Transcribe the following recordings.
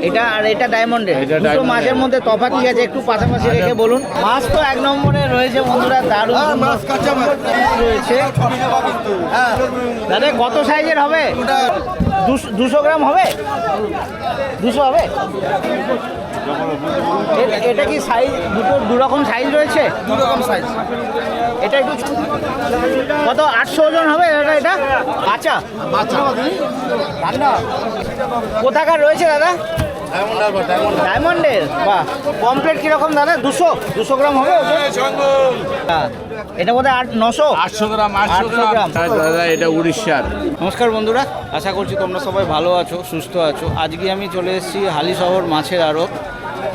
এটা আর এটা ডায়মন্ডের দুটো মাছের মধ্যে তফাৎ কি আছে একটু পাশাপাশি রেখে বলুন। মাছ তো এক নম্বরে রয়েছে বন্ধুরা দারুণ হ্যাঁ, মাছ কাঁচা মাছ। রয়েছে। হ্যাঁ। দাদা কত সাইজের হবে? দুশ- দুশো গ্রাম হবে? দুশো হবে? এটা কি সাইজ দুটো দু রকম সাইজ রয়েছে? দু রকম সাইজ। এটা একটু কত আটশো ওজন হবে এটা? এটা আচ্ছা কোথাকার রয়েছে দাদা? ডায়মন্ডের বাহ কমপ্লিট কীরকম দাদা? দুশো? দুশো গ্রাম হবে এটা বোধ বোধহয় আট নশো? আটশো গ্রাম আটশো গ্রাম। গ্রাম। হ্যাঁ, দাদা এটা উড়িষ্যার। নমস্কার বন্ধুরা আশা করছি তোমরা সবাই ভালো আছো সুস্থ আছো। আজকে আমি চলে এসেছি হালি শহর মাছের আড়ত।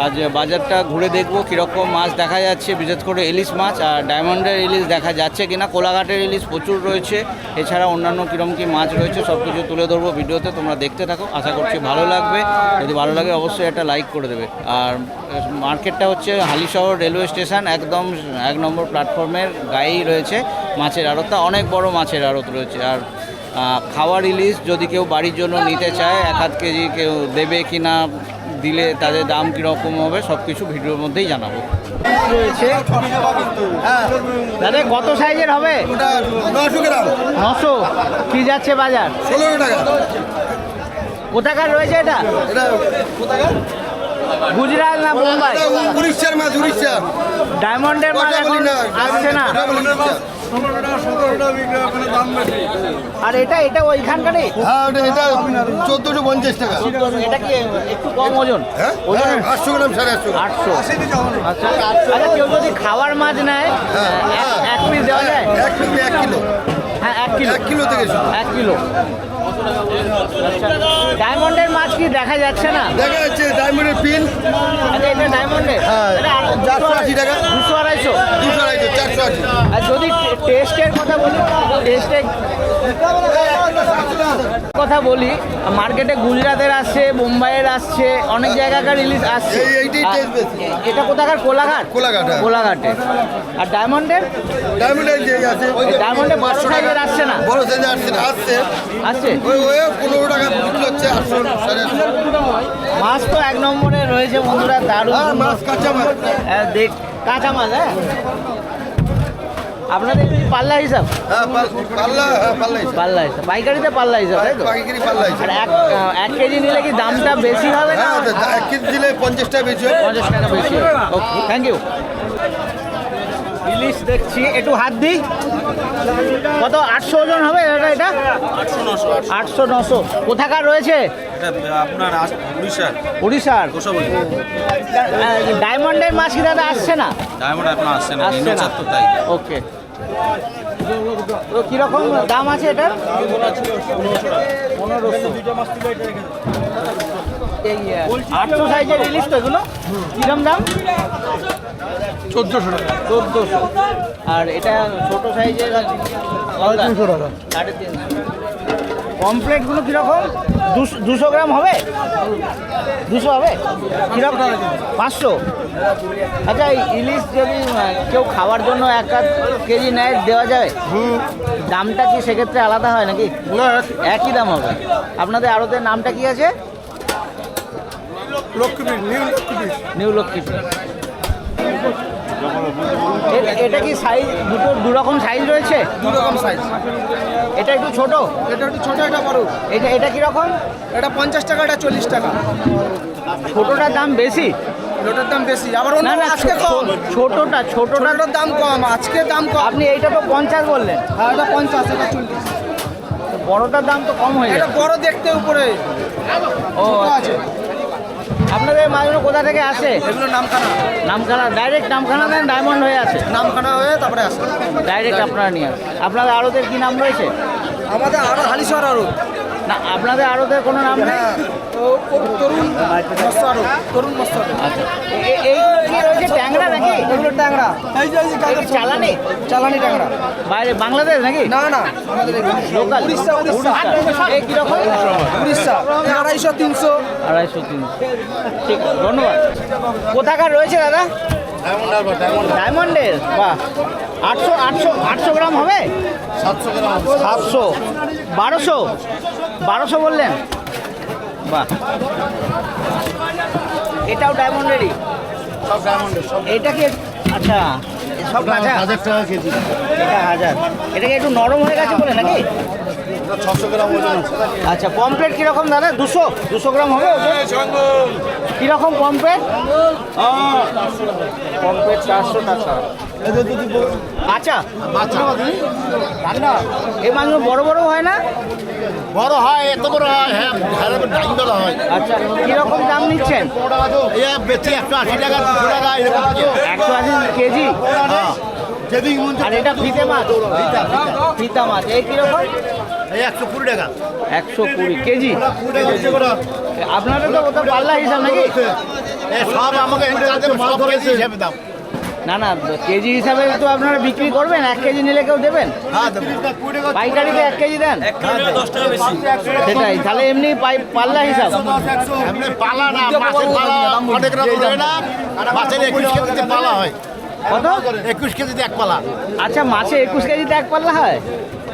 আজ বাজারটা ঘুরে দেখব কীরকম মাছ দেখা যাচ্ছে, বিশেষ করে ইলিশ মাছ আর ডায়মন্ডের ইলিশ দেখা যাচ্ছে কিনা, কোলাঘাটের ইলিশ প্রচুর রয়েছে, এছাড়া অন্যান্য কীরকম কী মাছ রয়েছে সব কিছু তুলে ধরবো ভিডিওতে, তোমরা দেখতে থাকো, আশা করছি ভালো লাগবে, যদি ভালো লাগে অবশ্যই একটা লাইক করে দেবে। আর মার্কেটটা হচ্ছে হালিশহর রেলওয়ে স্টেশন, একদম এক নম্বর প্ল্যাটফর্মের গায়েই রয়েছে মাছের আড়তটা অনেক বড় মাছের আড়ত রয়েছে, আর খাওয়ার ইলিশ যদি কেউ বাড়ির জন্য নিতে চায় এক আধ কেজি কেউ দেবে কি না দিলে তাদের দাম কীরকম হবে সব কিছু ভিডিওর মধ্যেই জানাব। রয়েছে। হ্যাঁ। দাদা কত সাইজের হবে? নশো গ্রাম। কি যাচ্ছে বাজার? টাকা। কোথাকার রয়েছে এটা? এটা গুজরাট না উড়িষ্যার মাছ উড়িষ্যা ডায়মন্ডের মাল এখন আসছে না। আর এটা এটা ওইখানকারই? হ্যাঁ ওটা এটা চোদ্দোশো পঞ্চাশ টাকা। এটা কি একটু কম ওজন? হ্যাঁ ওজন হ্যাঁ, আটশো গ্রাম সাড়ে আটশো গ্রাম। আটশো। আচ্ছা আচ্ছা কেউ যদি খাওয়ার মাছ নেয় হ্যাঁ, এক- এক পিস দেওয়া যায়? এক পিস এক কিলো। হ্যাঁ এক কিলো। এক কিলো থেকে শুরু। এক কিলো। আচ্ছা ডায়মন্ডের মাছ কি দেখা যাচ্ছে না? দেখা যাচ্ছে ডায়মন্ডের পিন আচ্ছা এটা ডায়মন্ডের হ্যাঁ, চারশো আশি টাকা। দুশো আড়াইশো? দুশো আড়াইশো চারশো আশি। আর যদি টেস্টের কথা বলি টেস্টের কথা বলি মার্কেটে গুজরাটের আসছে মুম্বাইয়ের আসছে অনেক জায়গাকার রিলিজ আসছে। এটা কোথাকার? কোলাঘাট? কোলাঘাট, হ্যাঁ। কোলাঘাটে। আর ডায়মন্ডের ডায়মন্ডের যে আছে ডায়মন্ডে বড় সাইজের আসছে না? বড় সাইজে আসছে না আসছে। আসছে? ওই ওই পনেরো টাকা বিক্রি হচ্ছে আটশো মাছ তো এক নম্বরে রয়েছে বন্ধুরা দারুণ। হ্যাঁ মাছ কাঁচা মাছ হ্যাঁ, দেখ কাঁচা মাছ হ্যাঁ? আপনাদের কি পাল্লা হিসাব? হ্যাঁ পাল্লা হ্যাঁ পাল্লা হিসাব। পাল্লা পাইকারিতে পাল্লা হিসাব তাই তো? আর এক এক কেজি নিলে কি দামটা বেশি হবে না? হ্যাঁ এক কেজি দিলে পঞ্চাশ টাকা বেশি হয়। পঞ্চাশ টাকা বেশি ওকে থ্যাংক ইউ ইলিশ দেখছি। একটু হাত দিই। কত? আটশো ওজন হবে এটা এটা? আটশো নশো কোথাকার রয়েছে? এটা আপনার উড়িষ্যার। উড়িষ্যার। ডায়মন্ডের মাছ কি দাদা আসছে না? ডায়মন্ড এখন আসছে না আসছে না। ওকে। তো কীরকম দাম আছে এটার? পনেরোশো। এই আটশো সাইজের ইলিশ তো এগুলো? কিরম দাম? চোদ্দোশো টাকা। চোদ্দোশো। আর এটা ছোট সাইজের তিনশো টাকা। সাড়ে তিনশো। কমপ্লেটগুলো কীরকম? দুশো দুশো গ্রাম হবে? দুশো হবে? কীরকম? পাঁচশো আচ্ছা এই ইলিশ যদি কেউ খাওয়ার জন্য এক আধ কেজি নেয় দেওয়া যায় দামটা কি সেক্ষেত্রে আলাদা হয় নাকি? একই দাম হবে? আপনাদের আড়তের নামটা কি আছে? লক্ষ্মীপীঠ নিউ লক্ষ্মীপীঠ। নিউ লক্ষ্মী এটা কি সাইজ দুটো দু রকম সাইজ রয়েছে? দু রকম সাইজ এটা একটু ছোট? এটা একটু ছোটো এটা বড়। এটা এটা কীরকম? এটা পঞ্চাশ টাকা এটা চল্লিশ টাকা। ছোটটার দাম বেশি? লোটার দাম বেশি। আবার অন্য আজকে কম। ছোটটা ছোটটা ছোটটার দাম কম আজকে দাম কম। আপনি এইটা তো পঞ্চাশ বললেন। হ্যাঁ এটা পঞ্চাশ এটা চল্লিশ। বড়টার দাম তো কম হয়ে এটা বড় দেখতে উপরে। ও আচ্ছা। আছে। আপনাদের মাছগুলো কোথা থেকে আসে? এগুলো Namkhana. Namkhana direct Namkhana then Diamond হয়ে আছে? নামখানা হয়ে তারপরে আসে। ডাইরেক্ট আপনারা নিয়ে আসেন। আপনাদের আরতের কি নাম রয়েছে? আমাদের আরও হালিশহর আরও। না আপনাদের আরতের কোনো নাম নেই? হ্যাঁ ও তরুণ মস্ত আরও তরুণ মস্ত আচ্ছা। এই কি রয়েছে ট্যাংরা নাকি এগুলো ট্যাংরা। এই যে চালানি? চালানি ট্যাংরা। বাইরে বাংলাদেশ নাকি? না না আমাদের লোকাল উড়িষ্যা উড়িষ্যা। এই কীরকম? উড়িষ্যা। আড়াইশো তিনশো। আড়াইশো তিনশো। ঠিক ধন্যবাদ। কোথাকার রয়েছে দাদা? ডায়মন্ডের। বাহ। আটশো আটশো আটশো গ্রাম হবে? সাতশো গ্রাম সাতশো। বারোশো? বারোশো বললেন। বাহ। এটাও ডায়মন্ডেরই? সব ডায়মন্ডের সব। এটা কি আচ্ছা। সব কাঁচা হাজার টাকা কেজি। এটা হাজার। এটা কি একটু নরম হয়ে গেছে বলে নাকি? ছশো গ্রাম ওজন আচ্ছা পমপ্লেট কীরকম দাদা? দুশো? দুশো গ্রাম হবে কীরকম কীরকম পমপ্লেট পমপ্লেট চারশো টাকা। আচ্ছা ঠান্ডা এই মাছগুলো বড় বড় হয় না? বড় হয় এত বড় হয় হ্যাঁ বেলা হয়। আচ্ছা কীরকম দাম নিচ্ছেন? এই একশো আশি টাকা দুশো টাকা একশো আশি কেজি? হ্যাঁ। আর এটা ফিতে মাছ? ফিতা মাছ এই কীরকম? একশো কুড়ি টাকা। একশো কুড়ি কেজি? কুড়ি টাকা হচ্ছে করে। আপনাদের তো ওটা পাল্লা হিসাব নাকি? সব আমাকে সব কেজি হিসাবে দাম না না কেজি হিসাবে তো আপনারা বিক্রি করবেন এক কেজি নিলে কেউ দেবেন? হ্যাঁ পাইকারিতে এক কেজি দেন? সেটাই তাহলে এমনি পাই- পাল্লা হিসাব। এমনি না মাছের পালা অনেক রকম হয় না একুশ কেজিতে কত? একুশ কেজিতে এক পালা আচ্ছা মাছে একুশ কেজিতে এক পাল্লা হয়?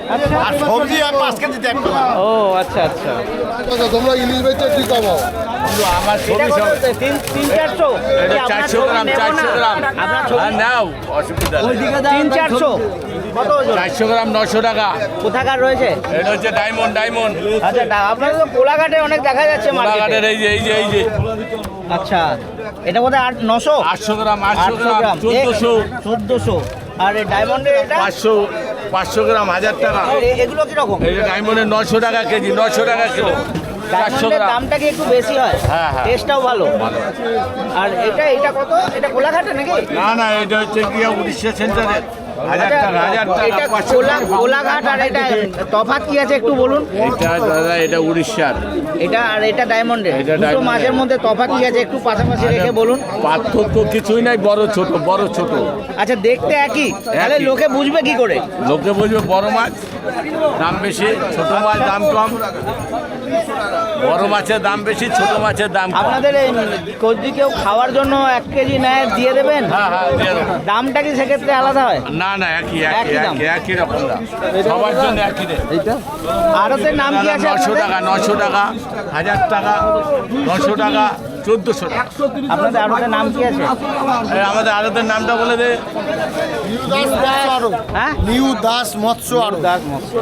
আচ্ছা। আর সবজি পাঁচ কেজিতে এক পালা ও আচ্ছা। আচ্ছা তোমরা ইলিশ বেচে কি কমাও? আমার ছবি সব তিন তিন চারশো? গ্রাম চারশো গ্রাম। আপনার নাও অসুবিধা তিন চারশো? চারশো। গ্রাম নশো টাকা। কোথাকার রয়েছে? এটা হচ্ছে ডায়মন্ড ডায়মন্ড আচ্ছা আপনাদের তো কোলাঘাটে অনেক দেখা যাচ্ছে বাগানের এই যে এই যে এই যে। আচ্ছা এটা বোধহয় আট নশো? আটশো গ্রাম আটশো গ্রাম চোদ্দশো। চোদ্দশো। আর ডায়মন্ডের এটা? পাঁচশো পাঁচশো গ্রাম হাজার টাকা। এগুলো কীরকম? এই ডায়মন্ডের নশো টাকা কেজি নশো টাকা কিলো। ডায়মন্ডের দামটা কি একটু বেশি হয়? হ্যাঁ, হ্যাঁ। টেস্টটাও ভালো। আর এটা এটা কত? এটা কোলাঘাটে নাকি? না না এটা হচ্ছে কি উড়িষ্যা সেন্টারের হাজার হাজার এটা। কোলাঘাট আর কি আছে একটু বলুন? এটা দাদা এটা উড়িষ্যার। এটা আর এটা ডায়মন্ডের। দুটো diamond মধ্যে কি আছে একটু পাশাপাশি রেখে বলুন? পার্থক্য কিছুই নাই বড় ছোট বড় ছোট। আচ্ছা দেখতে একই? তাহলে। লোকে বুঝবে কি করে? লোকে বুঝবে বড় মাছ দাম বেশি ছোট মাছ দাম কম। বড় মাছের দাম বেশি ছোট মাছের দাম আপনাদের যদি কেউ খাওয়ার জন্য এক কেজি নেয় দিয়ে দেবেন? হ্যাঁ হ্যাঁ। দামটা কি সেক্ষেত্রে আলাদা হয়? না না একই একই একই দাম। একই রকম দাম। সবার জন্য একই আড়তের নাম কি আছে নশো টাকা নশো টাকা হাজার টাকা নশো টাকা চোদ্দোশো টাকা। আপনাদের আড়তের নাম কি আছে? আমাদের আরতের নামটা বলে দে। নিউ দাস মৎস্য আরও হ্যাঁ নিউ দাস মৎস্য আরও দাস মৎস্য